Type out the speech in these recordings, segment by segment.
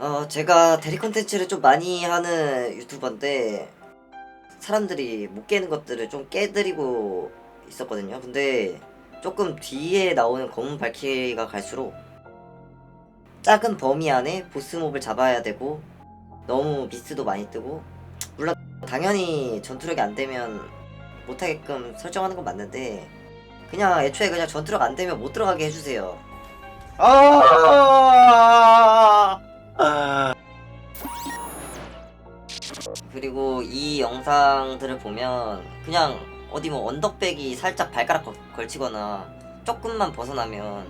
어, 제가 대리 컨텐츠를 좀 많이 하는 유튜버인데 사람들이 못 깨는 것들을 좀 깨드리고 있었거든요. 근데 조금 뒤에 나오는 검은 발키리가 갈수록 작은 범위 안에 보스몹을 잡아야 되고 너무 미스도 많이 뜨고 물론 당연히 전투력이 안 되면 못하게끔 설정하는 건 맞는데 그냥 애초에 그냥 전투력 안 되면 못 들어가게 해주세요. 아! 영상들을 보면 그냥 어디 뭐 언덕백이 살짝 발가락 걸- 걸치거나 조금만 벗어나면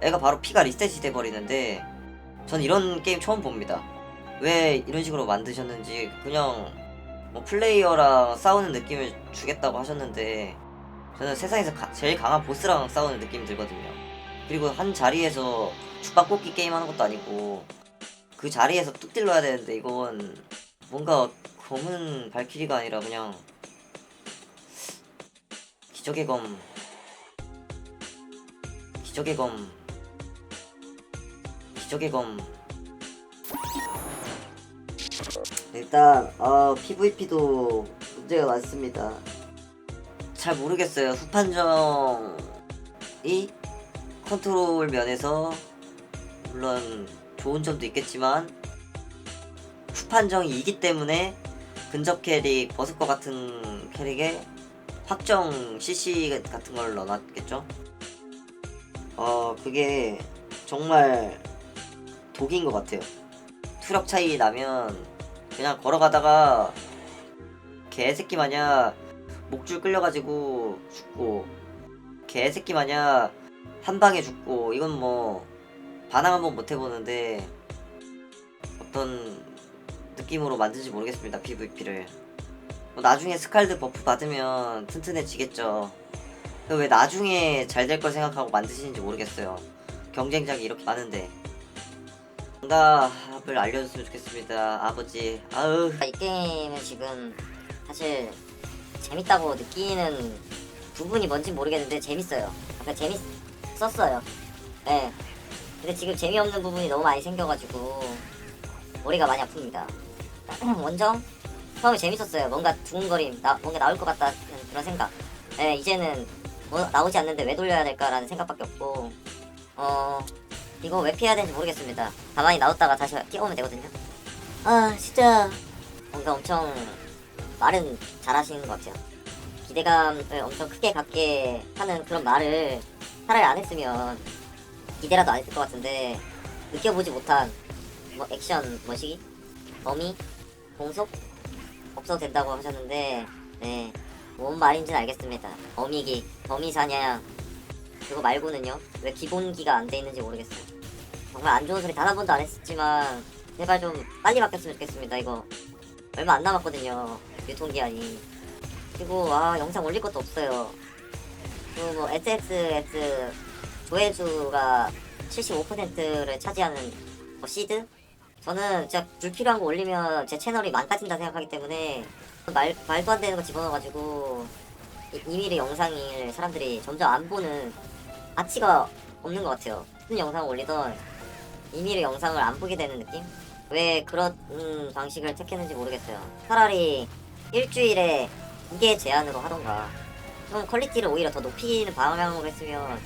애가 바로 피가 리셋이 돼버리는데 전 이런 게임 처음 봅니다. 왜 이런 식으로 만드셨는지 그냥 뭐 플레이어랑 싸우는 느낌을 주겠다고 하셨는데 저는 세상에서 가- 제일 강한 보스랑 싸우는 느낌이 들거든요. 그리고 한 자리에서 죽박뽑기 게임 하는 것도 아니고 그 자리에서 뚝 딜러야 되는데 이건 뭔가 검은 발키리가 아니라 그냥 기적의 검 기적의 검 기적의 검. 일단 어, PVP도 문제가 많습니다. 잘 모르겠어요. 후판정이 컨트롤 면에서 물론 좋은 점도 있겠지만 후판정이 이기 때문에 근접 캐릭 버스커 같은 캐릭에 확정 CC 같은 걸 넣어놨겠죠? 어 그게 정말 독인 것 같아요. 투력 차이 나면 그냥 걸어가다가 개새끼 마냥 목줄 끌려가지고 죽고 개새끼 마냥 한 방에 죽고 이건 뭐 반항 한번 못 해보는데 어떤 느낌으로 만든지 모르겠습니다 PVP를 뭐 나중에 스칼드 버프 받으면 튼튼해지겠죠 그왜 나중에 잘 될 걸 생각하고 만드시는지 모르겠어요 경쟁작이 이렇게 많은데 정답을 알려줬으면 좋겠습니다 아버지 아으 이 게임은 지금 사실 재밌다고 느끼는 부분이 뭔지 모르겠는데 재밌어요. 그러니까 재밌었어요. 네. 근데 지금 재미없는 부분이 너무 많이 생겨가지고 머리가 많이 아픕니다. 원정 처음에 재밌었어요. 뭔가 두근거림, 나, 뭔가 나올 것 같다는 그런 생각. 네, 이제는 뭐 나오지 않는데 왜 돌려야 될까라는 생각밖에 없고 어 이거 왜 피해야 되는지 모르겠습니다. 가만히 놔뒀다가 다시 뛰어오면 되거든요. 아 진짜 뭔가 엄청 말은 잘하시는 것 같아요. 기대감을 엄청 크게 갖게 하는 그런 말을 차라리 안 했으면 기대라도 안 했을 것 같은데 느껴보지 못한 뭐 액션 뭐시기 범위 공속 없어도 된다고 하셨는데 네. 뭔 말인지는 알겠습니다. 범위기, 범위 사냥 그거 말고는요 왜 기본기가 안 돼 있는지 모르겠어요. 정말 안 좋은 소리 단 한 번도 안 했지만 제발 좀 빨리 바뀌었으면 좋겠습니다. 이거 얼마 안 남았거든요. 유통기한이. 그리고 아 영상 올릴 것도 없어요. 그리고 뭐 SXS 조회수가 75%를 차지하는 뭐 시드? 저는 진짜 불필요한 거 올리면 제 채널이 망가진다 생각하기 때문에 말, 말도 안 되는 거 집어넣어가지고 이- 이미래 영상을 사람들이 점점 안 보는 가치가 없는 것 같아요. 무슨 영상을 올리던 이미래 영상을 안 보게 되는 느낌? 왜 그런 음, 방식을 택했는지 모르겠어요. 차라리 일주일에 두개 제한으로 하던가 좀 퀄리티를 오히려 더 높이는 방향으로 했으면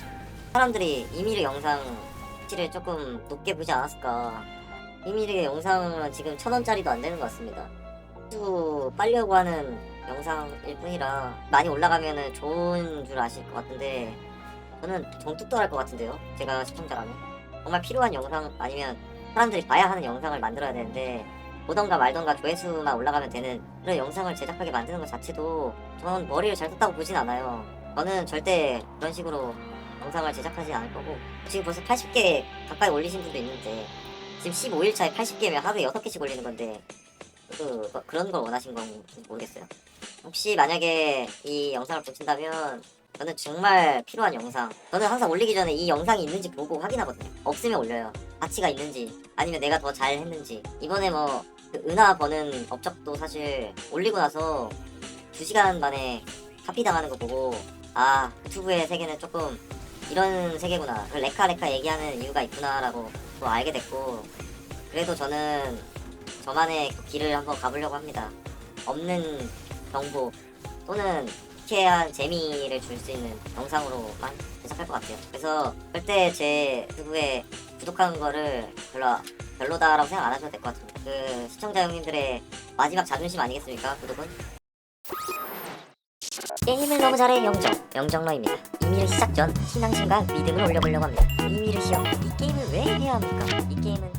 사람들이 이미래 영상 가치를 조금 높게 보지 않았을까. 이미래 영상은 지금 천 원짜리도 안 되는 것 같습니다. 수 빨려고 하는 영상일 뿐이라 많이 올라가면은 좋은 줄 아실 것 같은데 저는 정뚝떨할 것 같은데요. 제가 시청자라면 정말 필요한 영상 아니면 사람들이 봐야 하는 영상을 만들어야 되는데 보던가 말던가 조회수만 올라가면 되는 그런 영상을 제작하게 만드는 것 자체도 저는 머리를 잘 썼다고 보진 않아요. 저는 절대 그런 식으로 영상을 제작하지 않을 거고 지금 벌써 80개 가까이 올리신 분도 있는데 지금 15일 차에 80개면 하루에 6개씩 올리는 건데 그, 뭐 그런 걸 원하신 건지 모르겠어요. 혹시 만약에 이 영상을 보신다면 저는 정말 필요한 영상. 저는 항상 올리기 전에 이 영상이 있는지 보고 확인하거든요. 없으면 올려요. 가치가 있는지 아니면 내가 더 잘 했는지. 이번에 뭐 그 은하 버는 업적도 사실 올리고 나서 2시간 만에 카피 당하는 거 보고 아 유튜브의 세계는 조금 이런 세계구나. 그 레카 레카 얘기하는 이유가 있구나 라고 또 알게 됐고 그래도 저는 저만의 길을 한번 가보려고 합니다. 없는 정보 또는 유쾌한 재미를 줄 수 있는 영상으로만 제작할 것 같아요. 그래서 절대 제 유튜브에 구독하는 거를 별로 별로다라고 생각 안 하셔도 될 것 같습니다. 그 시청자 형님들의 마지막 자존심 아니겠습니까? 구독은? 게임을 너무 잘해 영정 영정러입니다. 이미르 시작 전 신앙심과 믿음을 올려보려고 합니다. 이미르 시여 이 게임을 왜 해야 합니까? 이 게임은